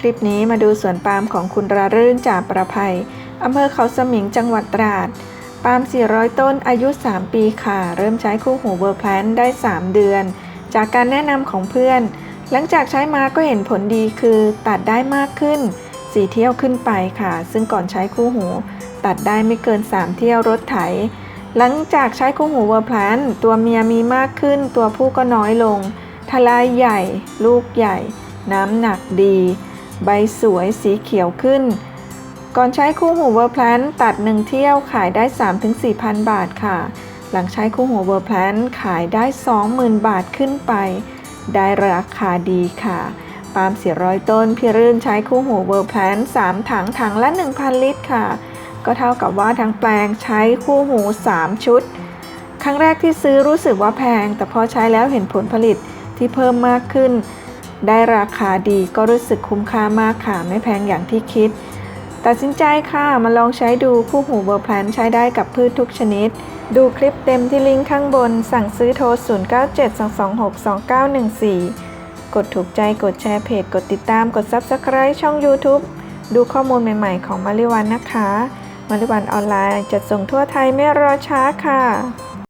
คลิปนี้มาดูสวนปาล์มของคุณรารื่นจากประภัยอำเภอเขาสมิงจังหวัดตราด ปาล์ม 400 ต้นอายุ 3 ปีค่ะ เริ่มใช้คู่หูเวอร์แพลนได้ 3 เดือน จากการแนะนำของเพื่อน หลังจากใช้มาก็เห็นผลดีคือ ตัดได้มากขึ้น 4 เที่ยวขึ้นไปค่ะ ซึ่งก่อนใช้คู่หู ตัดได้ไม่เกิน 3 เที่ยวรถไถ หลังจากใช้คู่หูเวอร์แพลนตัวเมียมีมากขึ้น ตัวผู้ก็น้อยลง ทลายใหญ่ ลูกใหญ่ น้ำหนักดี ใบสวยสีเขียวขึ้น ก่อนใช้คู่หูเวอร์แพลนตัดหนึ่งเที่ยวขายได้ 3-4พันบาทค่ะ หลังใช้คู่หูเวอร์แพลนขายได้ 20,000 บาทขึ้นไป ได้ราคาดีค่ะปาล์ม400 ต้นพี่รื่นใช้คู่หูเวอร์แพลน3ถังถังละ 1,000 ลิตรค่ะ ก็เท่ากับว่าทั้งแปลงใช้คู่หู 3 ชุด ครั้งแรกที่ซื้อรู้สึกว่าแพง แต่พอใช้แล้วเห็นผลผลิตที่เพิ่มมากขึ้น ได้ราคาดีก็รู้สึกคุ้มค่ามากค่ะ ไม่แพงอย่างที่คิด ตัดสินใจค่ะ มาลองใช้ดูคู่หูเบอร์แพลนใช้ได้กับพืชทุกชนิด ดูคลิปเต็มที่ลิงก์ข้างบน สั่งซื้อโทร 0972262914 กดถูกใจกดแชร์เพจ กดติดตามกด Subscribe ช่อง YouTube ดูข้อมูลใหม่ๆของมาริวันนะคะมาริวันออนไลน์จัดส่งทั่วไทยไม่รอช้าค่ะ